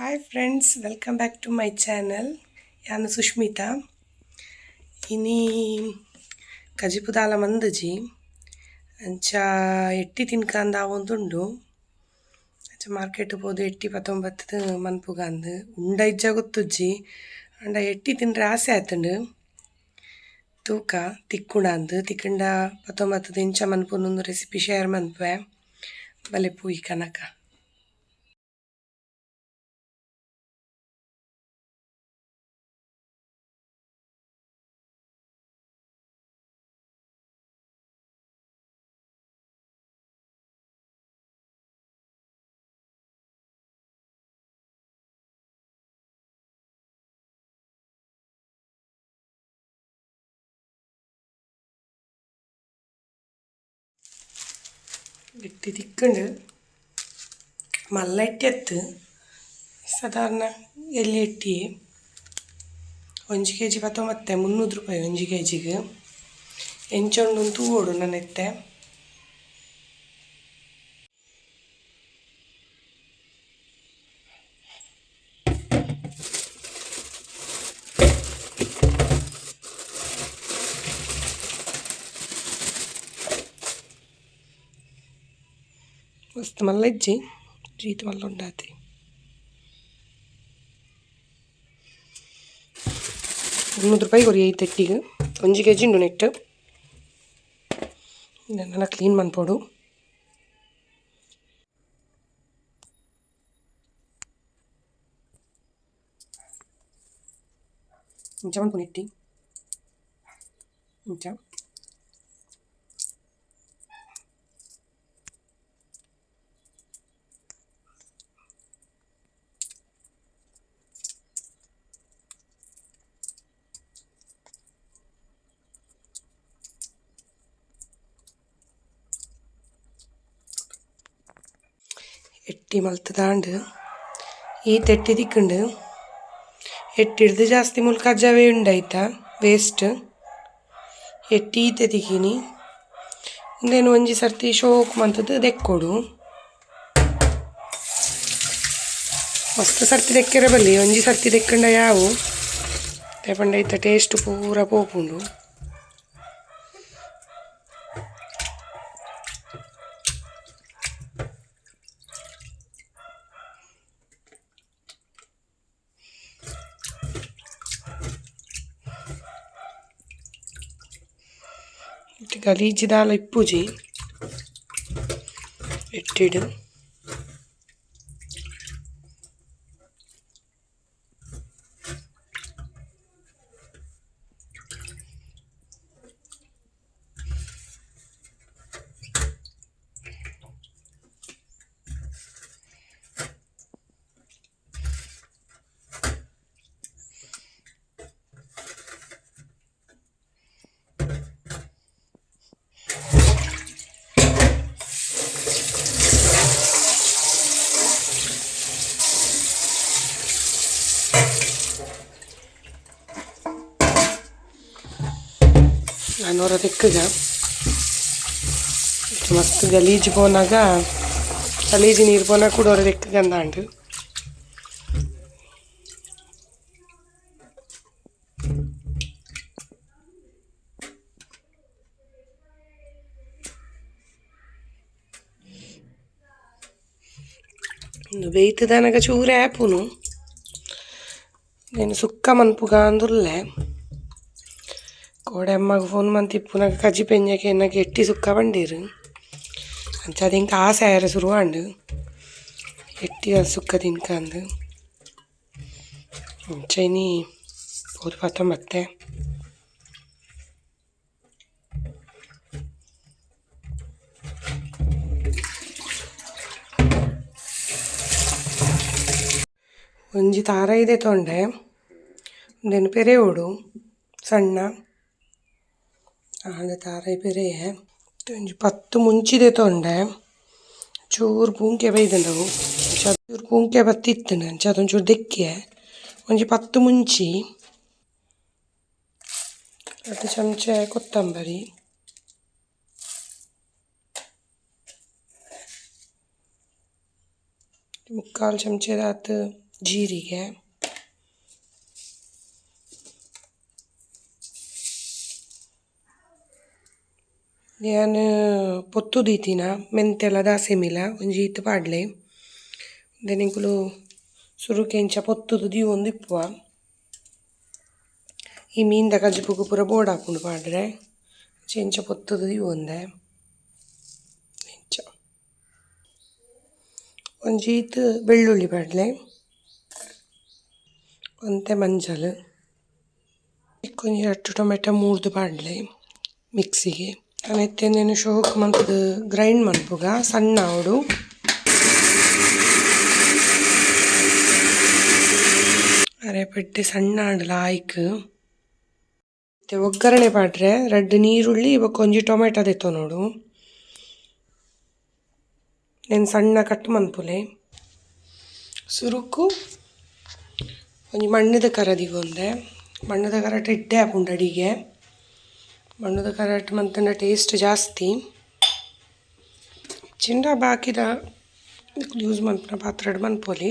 hi friends welcome back to my channel ಯಾನು ಸುಷ್ಮಿತಾ ಇನಿ ಕಜಿಪುದಾಲ ಮಂದಜಿ ಅಂಚ ಎಟ್ಟಿ ತಿನ್ಕಂದ ಆವೊಂದುಂಡು ಅಂಚ ಮಾರ್ಕೆಟ್ ಪೋದು ಎಟ್ಟಿ ಪತ್ತೊಂಬತ್ತು ಮನ್ಪುಗಂದು ಉಂಡ ಇಜ್ಜ ಗೊತ್ತುಜ್ಜಿ ಅಂಡ ಎಟ್ಟಿ ತಿನ್ರೆ ಆಸೆ ಆಯ್ತುಂಡು ತೂಕ ತಿಕ್ಕುಂಡಂದು ತಿಕ್ಕಂಡ ಪತ್ತೊಂಬತ್ತು ಇಂಚ ಮನ್ಪುನೊಂದು ರೆಸಿಪಿ ಶೇರ್ ಮನ್ಪೆ ಬಲೆ ಪೂಯಿ ಕನಕ ಎಟ್ಟಿ ತಿಕ್ಕಂಡು ಮಲ್ಲ ಎಟ್ಟಿ ಎತ್ತು ಸಾಧಾರಣ ಎಲ್ಲಿ ಎಟ್ಟಿ ಒಂಜಿ ಕೆ ಜಿ ಪತ್ತೊಂಬತ್ತೆ ಮುನ್ನೂರು ರೂಪಾಯಿ ಒಂಜಿ ಕೆ ಜಿಗೆ ಎಂಚೊಂಡು ತೂವೋಡು ನನ್ನ ಎತ್ತೆ ಮಸ್ತ್ ಮಲ್ಲ ಇಜ್ಜಿ ಜೀತ್ ಮಲ್ಲ ಉಂಡಾತಿ ಮುನ್ನೂರು ರೂಪಾಯಿ ಕೊರಿ ಐದು ಎಟ್ಟಿಗೆ ಒಂಜಿ ಕೆ ಜಿ ಉಂಡು ನೆಟ್ಟು ಇದನ್ನೆಲ್ಲ ಕ್ಲೀನ್ ಮನ್ಪೋಡು ಇಂಚ ಮನ್ಪುನ ಎಟ್ಟಿ ಇಂಚ ಎಟ್ಟಿ ಮಲ್ತದಾಂಡ್ ಈತ್ ಎಟ್ಟಿ ದಿಕ್ಕುಂಡು ಎಟ್ಟಿಡ್ದು ಜಾಸ್ತಿ ಮುಲ್ಕ ಅಜ್ಜವೇ ಉಂಡಾಯ್ತಾ ವೇಸ್ಟ್ ಎಟ್ಟಿ ಈತೆ ದಿಕ್ಕಿನಿ ಇಂದೇನು ಒಂಜಿ ಸರ್ತಿ ಶೋಕ್ ಮಂತದ್ದು ದೆಕ್ಕೊಡು ಮಸ್ತ್ ಸರ್ತಿ ದೆಕ್ಕೆರೆ ಬಲ್ಲಿ ಒಂಜಿ ಸರ್ತಿ ದೆಕ್ಕಂಡ ಯಾವು ತೆಪಂಡ ಐತ ಟೇಸ್ಟ್ ಪೂರ ಪೋಪುಂಡು ഇട്ട് ഗലീജിതാളിപ്പുജി ഇട്ടിടും ನಾನ್ನೂರ ತೆಕ್ಕಗ ಮಸ್ತ್ ಗಲೀಜು ಪೋನಾಗ ಗಲೀಜು ನೀರು ಪೋನಾಗ ಕೂಡ ಅವ್ರ ತೆಕ್ಕಗ ಅಂದಾಂಡು ಬೇಯ್ತದನಗ ಚೂರೆ ಆಪುನು నేను సుక్క మన్పుగా అందుర్లే కోడమ్మకు ఫోన్ మంతి ఇప్పునక కజ్జి పెంజకి నాకు ఎట్టి సుక్క పండిరు ಅಂಚ ಅದು ಹಿಂಗೆ ಆಸೆ ಆಯ್ರೆ ಶುರುವಾಂಡು ಎಟ್ಟಿ ಅದು ಸುಕ್ಕ ತಿನ್ಕಂದು ಚೈನಿ ಹೋದ್ ಪತ್ತೊಂಬತ್ತೆ ಒಂಜಿ ತಾರ ಇದೆ ತೊಂಡೆ ಒಂದೇನು ಪೆರೆಯೋಡು ಸಣ್ಣ ಆಂಡ ತಾರ ಪೆರೆಯೆ ಒಂಜಿ ಪತ್ತು ಮುಂಚಿದೆ ತೊಂಡೆ ಚೂರು ಪೂಂಕೆ ಬೈದಂಡವು ಚೂರು ಪೂಂಕೆ ಬತ್ತಿತ್ತನ ಅಂಚ ಅದೊಂಚೂರು ದೆಕ್ಕೆ ಒಂಜಿ ಪತ್ತು ಮುಂಚಿ ಎರಡು ಚಮಚೆ ಕೊತ್ತಂಬರಿ ಮುಕ್ಕಾಲು ಚಮಚದಾತು ಜೀರಿಗೆ ನಾನು, ಪೊತ್ತು ದೀತಿನ, ಮೆಂತೆಲ ದಾಸೆಮಿಲ ಒಂಜಿ ಈತ್ ಪಾಡ್ಲೆ. ದೆನಿಕುಲು ಸುರುಕೆ ಇಂಚ ಪೊತ್ತುದು ದೀವೊಂದು ಇಪ್ಪುವ. ಈ ಮೀನ್ದ ಕಜ್ಜಿಪುಗು ಪೂರ ಬೋರ್ಡ್ ಹಾಕೊಂಡು ಪಾಡ್ರೆ. ಚೆಂಚ ಪೊತ್ತುದು ದೀವೊಂದೆ. ಒಂಜಿ ಈತ್ ಬೆಳ್ಳುಳ್ಳಿ ಪಾಡ್ಲೆ. ಒಂತೆ ಮಂಜಲ್. ಕೊಂಚ ಅಟ್ಟು ಟೊಮೆಟೊ ಮೂರ್ದು ಪಾಡ್ಲೆ ಮಿಕ್ಸಿಗೆ. ಎತ್ತೇನೇನು ಶೋಕ್ ಮಂತ್ದು ಗ್ರೈಂಡ್ ಮನ್ಪುಗ ಸಣ್ಣ ಅವಡು ಅರೆ ಪೆಟ್ಟೆ ಸಣ್ಣ ಆಡಲ ಮತ್ತೆ ಒಗ್ಗರಣೆ ಪಾಡ್ರೆ ರೆಡ್ ನೀರುಳ್ಳಿ ಇವಾಗ ಕೊಂಜಿ ಟೊಮೆಟೊ ದೆತ್ತೋ ನೋಡು. ನೆನ್ ಸಣ್ಣ ಕಟ್ ಮನ್ಪುಲೆ ಸುರುಕು, ಒಂಜಿ ಮಣ್ಣದ ಕರದಿಗೊಂದೆ. ಮಣ್ಣದ ಕರಟ ಇಟ್ಟೆ ಹಾಕೊಂಡು ಅಡಿಗೆ. ಮಣ್ಣದ ಕರಟ್ ಮಂತನ ಟೇಸ್ಟ್ ಜಾಸ್ತಿ. ಚಿಂಡ ಬಾಕಿದ ಯೂಸ್ ಮನ್ಪುನ ಪಾತ್ರೆಡ್ ಮನ್ಪೋಲಿ.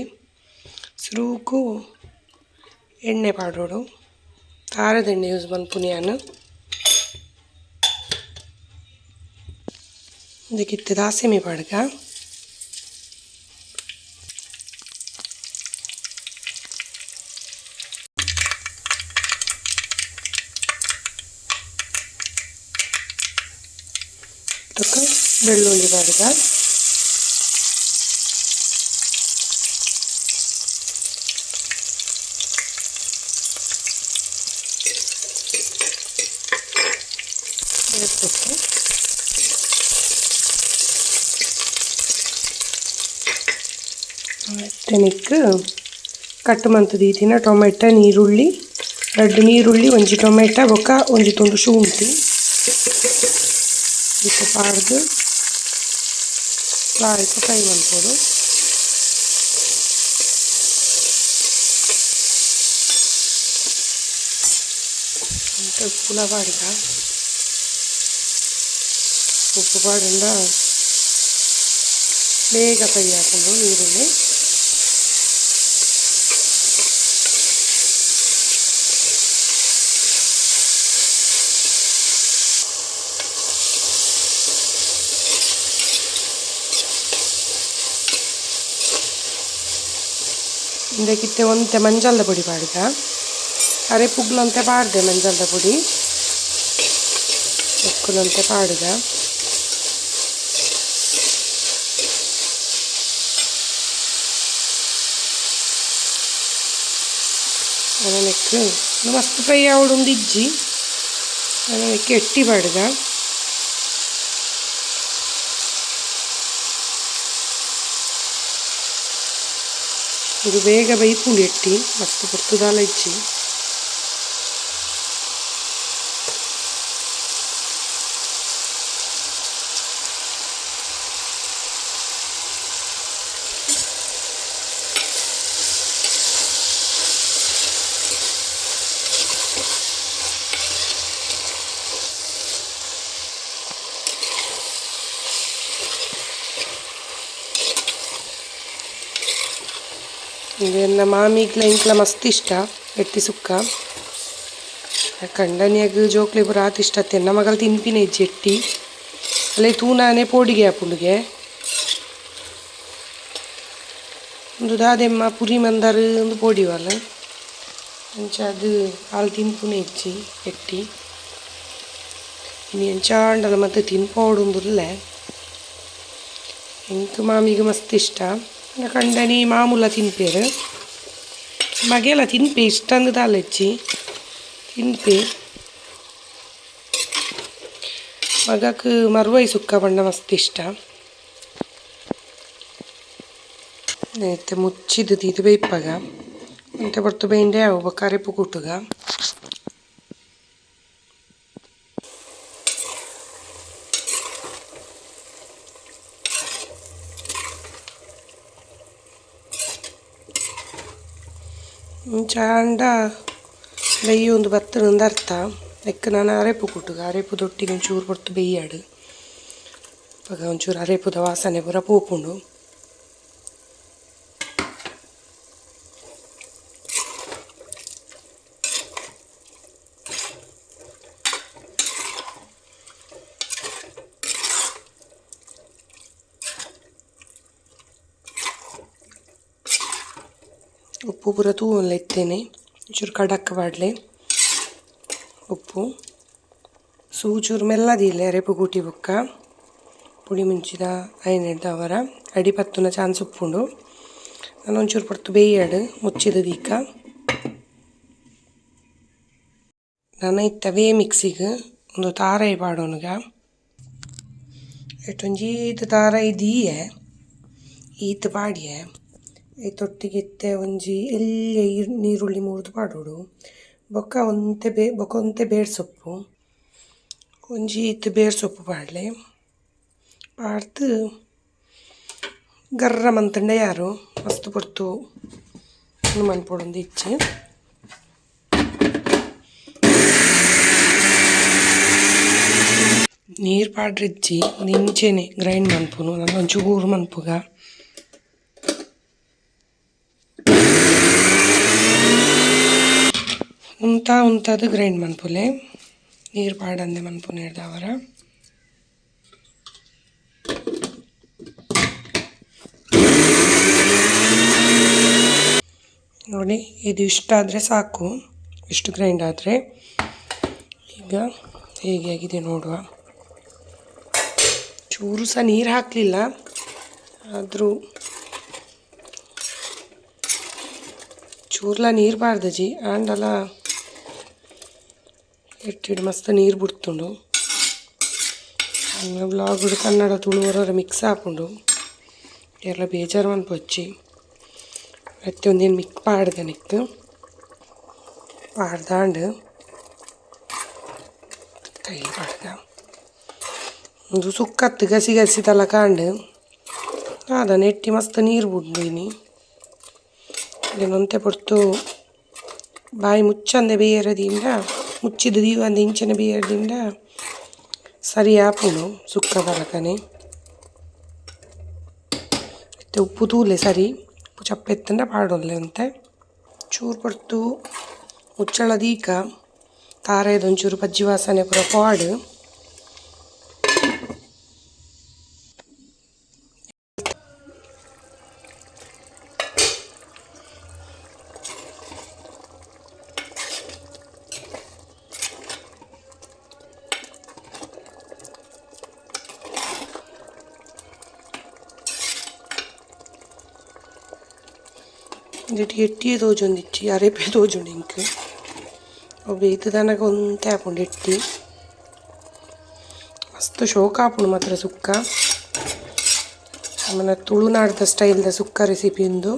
ಸುರುಕು, ಎಣ್ಣೆ ಪಾಡೋಡು ತಾರದ ಎಣ್ಣೆ ಯೂಸ್ ಮನ್ಪುನಿ ನಾನು. ಇದಕ್ಕಿತ್ತು ದಾಸೆಮಿ ಪಾಡ್ಗ. ಬೆಳ್ಳುಳ್ಳಿ ಪಾಡ್ಗ ಬೇಯಿಸ್ಬೇಕು ತೆನಿಕ್ ಕಟ್ ಮಂತ್ ದೀತಿನ ಟೊಮೆಟೊ ನೀರುಳ್ಳಿ ರಡ್ಡ್ ನೀರುಳ್ಳಿ ಒಂಜಿ ಟೊಮೆಟೊ ಬೊಕ ಒಂಜಿ ತುಂಡು ಶುಂಠಿ ಇಪ್ಪ ಪಾಡ್ದು ಲಾಯ್ಕ್ ಫ್ರೈ ಮನ್ಪೊಡು ಉಪ್ಪುಲ ಪಾಡ್ಗ ಉಪ್ಪು ಪಾಡಿಂದ ಬೇಗ ಫ್ರೈ ಹಾಕೊಂಡು ನೀರುಳ್ಳಿ ಇದಕ್ಕಿತ್ತೆ ಒಂತೆ ಮಂಜಲ್ದ ಪೊಡಿ ಪಾಡ್ಗ ಅರೆ ಪುಗ್ಲಂತೆ ಪಾಡ್ದೆ ಮಂಜಲ್ದ ಪೊಡಿ ಉಕ್ಕುಲಂತೆ ಪಾಡ್ಗ ಅದಕ್ಕೆ ಮಸ್ತ್ ಫ್ರೈ ಆವೊಂದು ಇಜ್ಜಿ ಅದಕ್ಕೆ ಎಟ್ಟಿ ಪಾಡ್ಗ ಇದು ಬೇಗ ಬೈಪುಂಡು ಎಟ್ಟಿ ಮಸ್ತ್ ಪೊರ್ತುದಾಲ ಇಜ್ಜಿ ಇದೆಲ್ಲ ಮಾಮಿಗ್ಲ ಇಂಕ್ಲ ಮಸ್ತ್ ಇಷ್ಟ ಎಟ್ಟಿ ಸುಕ್ಕ. ಕಂಡನಿಯಾಗ ಜೋಕ್ಲೆ ಪೂರ ಇಷ್ಟ ಅತ್ತೆ. ನಮ್ಮ ಮಗಲ್ ತಿನ್ಪಿನ ಇಜ್ಜಿ ಎಟ್ಟಿ ಅಲ್ಲೇ ತೂನಾನೆ ಪೋಡಿಗೆ ಆಪುಂಡುಗೆ ಒಂದು ದಾದೆಮ್ಮ ಪುರಿ ಮಂದಾರು ಒಂದು ಪೋಡಿವಲ್ಲ. ಅಂಚ ಅದು ಹಾಲು ತಿನ್ಪುನೆ ಇಜ್ಜಿ, ಎಟ್ಟಿ. ಇನ್ನು ಎಂಚಾಂಡಲ ಮತ್ತೆ ತಿನ್ಪೋಡುಂದುಲ್ಲೆ. ಎಂಕ್ ಮಾಮಿಗೆ ಮಸ್ತ್ ಇಷ್ಟ. ಕಂಡನಿ ಮಾಮೂಲ ತಿನ್ಪೇರು ಮಗೆಲ ತಿನ್ಪೆ ಇಷ್ಟಂದು ತಾಲೆಚ್ಚಿ ತಿನ್ಪೆ ಮಗಕ್ಕೆ ಮರುವೈ ಸುಕ್ಕ ಪಂಡ ಮಸ್ತ್ ಇಷ್ಟ നേരത്തെ മുച്ചിത് തീത് വേപ്പക എന്നിട്ട് പുറത്ത് പെയിൻ്റെ ആവുമ്പോൾ കറിപ്പ് കൂട്ടുക ಚಾಂಡ ಬೆಯ್ಯಿ ಒಂದು ಬತ್ತನಂದು ಅರ್ಥ. ಲೆಕ್ಕ ನಾನು ಅರೆಪು ಕುಟ್ಟುಗ ಅರೆಪು ದೊಟ್ಟಿಗೆ ಒಂಚೂರು ಹೊರ್ತು ಬೆಯ್ಯಾಡು. ಇವಾಗ ಒಂಚೂರು ಅರೆಪುದ ವಾಸನೆ ಪೂರ ಪೋಪುಂಡು ಉಪ್ಪು ಪೂರ ತೂವೊಂಡ್ಲ ಒಂಚೂರು ಚೂರು ಕಡಕ್ ಪಾಡ್ಲೆ ಉಪ್ಪು. ಸೂ ಚೂರು ಮೆಲ್ಲದಿಲ್ಲ ರೆಪು ಗೂಟಿ ಬೊಕ್ಕ. ಪುಡಿ ಮುಂಚಿದ ಐನೆಡ್ದ ಅವರ. ಅಡಿ ಪತ್ತುನ ಚಾನ್ಸ್ ಉಪ್ಪುಂಡು. ನಾನು ಒಂಚೂರು ಪೊರ್ತು ಬೇಯಾಡು. ಮುಚ್ಚಿದ ದೀಕ. ನಾನು ಇತ್ತವೇ ಮಿಕ್ಸಿಗೆ ಒಂದು ತಾರಾಯಿ ಪಾಡೋನುಗ ಎಷ್ಟೊಂಜಿ ತಾರೈ ತಾರಾಯಿ ದೀಯೆ. ಈತ ಪಾಡ್ಯೆ ಐತೊಟ್ಟಿಗಿತ್ತೆ ಒಂಜಿ ಎಲ್ಲಿ ನೀರುಳ್ಳಿ ಮುರಿದು ಪಾಡೋಡು ಬೊಕ್ಕ ಒಂತೆ ಬೇ ಬೊಕ್ಕ ಒಂತೆ ಬೇರ್ ಸೊಪ್ಪು ಒಂಜಿ ಈತ ಬೇರ್ ಸೊಪ್ಪು ಪಾಡ್ಲೆ ಪಾಡ್ದು ಗರ್ರ ಮಂತಂಡೆ ಯಾರು ಮಸ್ತ್ ಪೊರ್ತು ಮನ್ಪೊಡೊಂದು ಇಚ್ಚೆ ನೀರು ಪಾಡ್ರಿಜ್ಜಿ ನಿಂಚೆನೆ ಗ್ರೈಂಡ್ ಮನ್ಪುನು ನಾನು ಒಂಚೂರು ಮನ್ಪುಗ ಉಂತ ಉಂತದು ಗ್ರೈಂಡ್ ಮನ್ಪುಲೆ, ನೀರು ಪಾಡಂದೆ ಮನ್ಪು ಹಿಡ್ದವರ ನೋಡಿ, ಇದು ಇಷ್ಟ ಆದರೆ ಸಾಕು, ಇಷ್ಟು ಗ್ರೈಂಡ್ ಆದರೆ. ಈಗ ಹೇಗೆ ಆಗಿದೆ ನೋಡುವ. ಚೂರು ಸಹ ನೀರು ಹಾಕಲಿಲ್ಲ, ಆದರೂ ಚೂರ್ಲ ನೀರು ಬಾರ್ದಜಿ ಆಂಡಲ ಇಟ್ಟಿಡು ಮಸ್ತ್ ನೀರು ಬಿಡ್ತುಂಡು. ಬ್ಲಾಗ್ ಕನ್ನಡ ತುಳುವರ ಮಿಕ್ಸ್ ಹಾಕೊಂಡು. ಎಲ್ಲ ಬೇಜಾರು ಅನ್ಪೊಚ್ಚಿ ಮತ್ತೆ ಒಂದೇನು ಮಿಕ್ ಪಾಡ್ದೆ ನಿಕ್ಕು. ಪಾಡ್ದಾಂಡು ಕೈ ಪಾಡ್ದ ಒಂದು ಸುಕ್ಕತ್ತು ಗಸಿ ಗಸಿ ತಲ ಕಾಂಡು ಅದ ನೆಟ್ಟಿ ಮಸ್ತ್ ನೀರು ಬಿಡ್ದೀನಿ. ಇದನ್ನೊಂತೆ ಪೊರ್ತು ಬಾಯಿ ಮುಚ್ಚಂದೆ ಬೇಯರದಿಂದ ಮುಚ್ಚಿದ ದೀವಂದ ಇಂಚಿನ ಬೇಯರದಿಂದ ಸರಿ ಆಪುನು ಸುಕ್ಕ ತಲಕನೆ ಮತ್ತೆ ಉಪ್ಪು ತೂಲೆ ಸರಿ ಉಪ್ಪು ಚಪ್ಪೆತ್ತಂಡ ಪಾಡೊಲ್ಲೆ ಅಂತೆ ಚೂರು ಪೊರ್ತು ಮುಚ್ಚಳ ದೀಕ ತಾರೆದೊಂಚೂರು ಪಜ್ಜಿ ವಾಸನೆ ಪೂರ ಪಾಡು ఇటు ಎಟ್ಟಿ తోచుంది ఇచ్చి అరేపే తోచుండు ఇంక ಬೇತ ತನಕ ಒಂತೆ ಹಾಕೊಂಡು ಇಟ್ಟು ಮಸ್ತ್ ಶೋಕ ಹಾಕೊಂಡು ಮಾತ್ರ ಸುಕ್ಕ. ಆಮೇಲೆ ಸ್ಟೈಲ್ ದ ಸುಕ್ಕ ರೆಸಿಪಿ ಒಂದು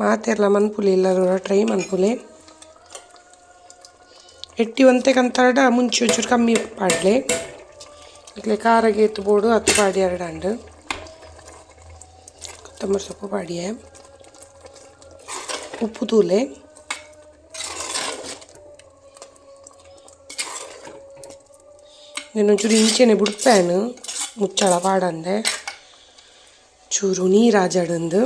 ಮಾತೆಲ್ಲ ಮನ್ಪುಲಿ, ಎಲ್ಲರೂ ಟ್ರೈ ಮನ್ಪುಲೆ. ಎಟ್ಟಿ ಒಂತೆ ಕಂತಾಡ ಮುಂಚೆ ಒಂಚೂರು ಕಮ್ಮಿ ಪಾಡ್ಲೆ. ಇಟ್ಲೆ ಖಾರಗೆ ಎತ್ತು ಬೋಡು ಅತ್ ಪಾಡಿ ಎರಡು ಹಂಡು ಕೊತ್ತಂಬರಿ ಸೊಪ್ಪು ಪಾಡಿಯೇ. ఉప్పు తూలే నేను ಒಂಚೂರು ಇಂಚೆನೆ ಬಿಡ್ಪೇನು ಮುಚ್ಚಳ ಪಾಡಂದೆ ಚೂರು ನೀರಾಜಡಂದು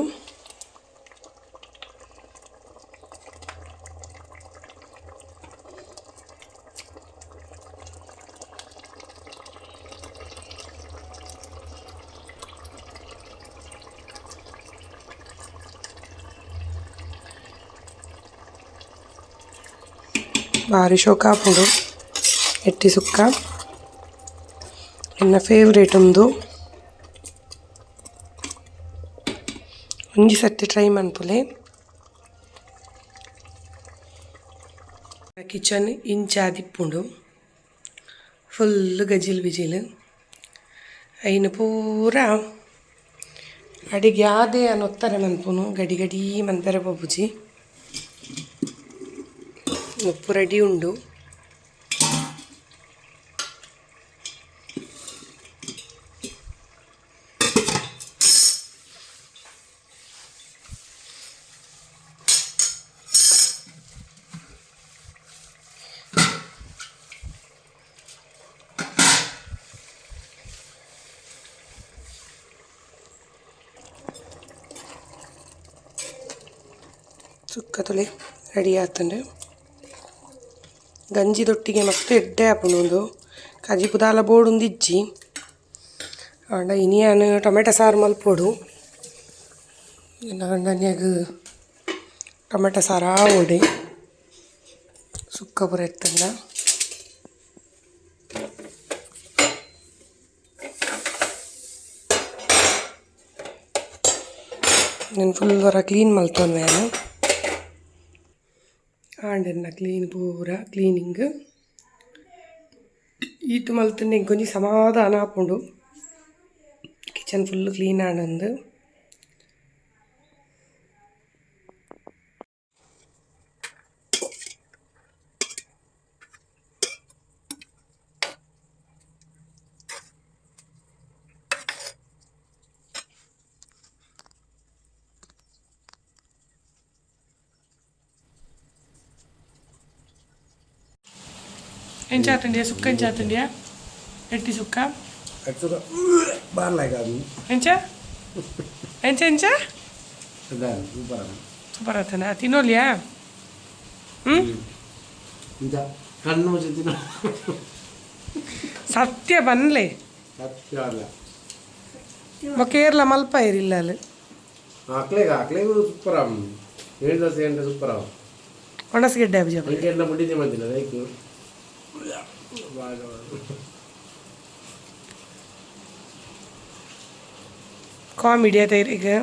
ಭಾರಿ ಶೋಕ ಹಾಪುಂಡು ಎಟ್ಟಿ ಸುಕ್ಕ ನನ್ನ ಫೇವ್ರೇಟ್ ಒಂದು ಒಂಜಿ ಸರ್ತಿ ಟ್ರೈ ಮನ್ಪುಲೆ ಕಿಚನ್ ಇಂಚಾದಿಪ್ಪುಂಡು ಫುಲ್ ಗಜಿಲ್ ಬಿಜಿಲ್ ಐನು ಪೂರ ಅಡಿಗೆ ಯಾದೇ ಅನ್ನೊತ್ತಾರೆ ಮನ್ಪುನು ಗಡಿ ಗಡಿ ಮನ್ಪೆರೆ ಬೊಬ್ಬುಜಿ ഉപ്പ് రెడీ ఉండు ചുക്കത്തുള്ളി റെഡിയാക്കുന്നുണ്ട് ರೆಡಿ ಆತಂಡು ಗಂಜಿ ದೊಟ್ಟಿಗೆ ಮಸ್ತ್ ಎಡ್ಡೆ ಆಪುಂಡು ಕಜಿ ಪುದಾಲ ಬೋಡುಂದು ಇಜ್ಜಿ ಆಂಡ ಇನಿಯಾನ್ ಟೊಮೆಟೊ ಸಾರು ಮಲ್ಪೊಡು ನನ್ನ ಗಂಡನ್ಯಾಗ ಟೊಮೆಟೊ ಸಾರ ಒಡಿ ಸುಕ್ಕ ಪೂರ ಎತ್ತಂದ నేను ఫుల్ వర క్లీన్ మలుతాను ಆಂಡನ್ನ ಕ್ಲೀನ್ ಪೂರ ಕ್ಲೀನಿಂಗ್ ಈತು ಮಲ್ತಂಡೆ ಕೊಂಚ ಸಮಾಧಾನ ಆಪುಂಡು. ಕಿಚನ್ ಫುಲ್ ಕ್ಲೀನ್ ಹೆಂಚ ತಿಂಡಿಯ ಸುಕ್ಕ ಹೆಂಚ ತಿಂಡಿಯ ಎಟ್ಟಿ ಸುಕ್ಕ? ಹೆಂಚ? ಹೆಂಚ ಹೆಂಚ? ಸೂಪರ್ ಆಗ್ತಾನೆ ತಿನ್ನೋಲ್ಯಾ? ಹ್ಞೂ ಕಣ್ಣು ತಿನ್ನೋ. ಸತ್ಯ ಬನ್ಲೆ. ಕೇರಳ ಮಲ್ಪ ಇರಿಲ್ಲ ಅಲ್ಲಿ. ಹಾಕ್ಲೇಗ ಹಾಕ್ಲೇಗ ಸೂಪರ್ ಏನು ದೋಸೆ ಏನು ಸೂಪರ್ ಒಣಸಗೆಡ್ಡೆ ಅಭಿಜಾಪ ಮುಡಿದೆ ಬಂದಿಲ್ಲ Right on. Call media തേരേക്ക്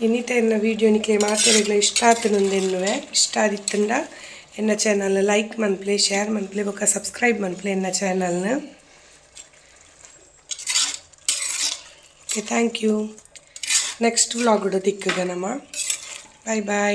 ഇനിത്തെ എന്ന വീഡിയോ എനിക്ക് മാറ്റുകൾ ഇഷ്ടത്തിനുണ്ടെന്നുവേ ഇഷ്ടാതിട്ടുണ്ട എന്ന ചാനലിൽ ലൈക്ക് മന്ത്ലേ ഷെയർ മന്ത്ലി ഒക്കെ സബ്സ്ക്രൈബ് മന്ത്ലി എന്ന ചാനലിന് okay thank you next vlog ഇവിടെ നമ്മ ബൈ ബൈ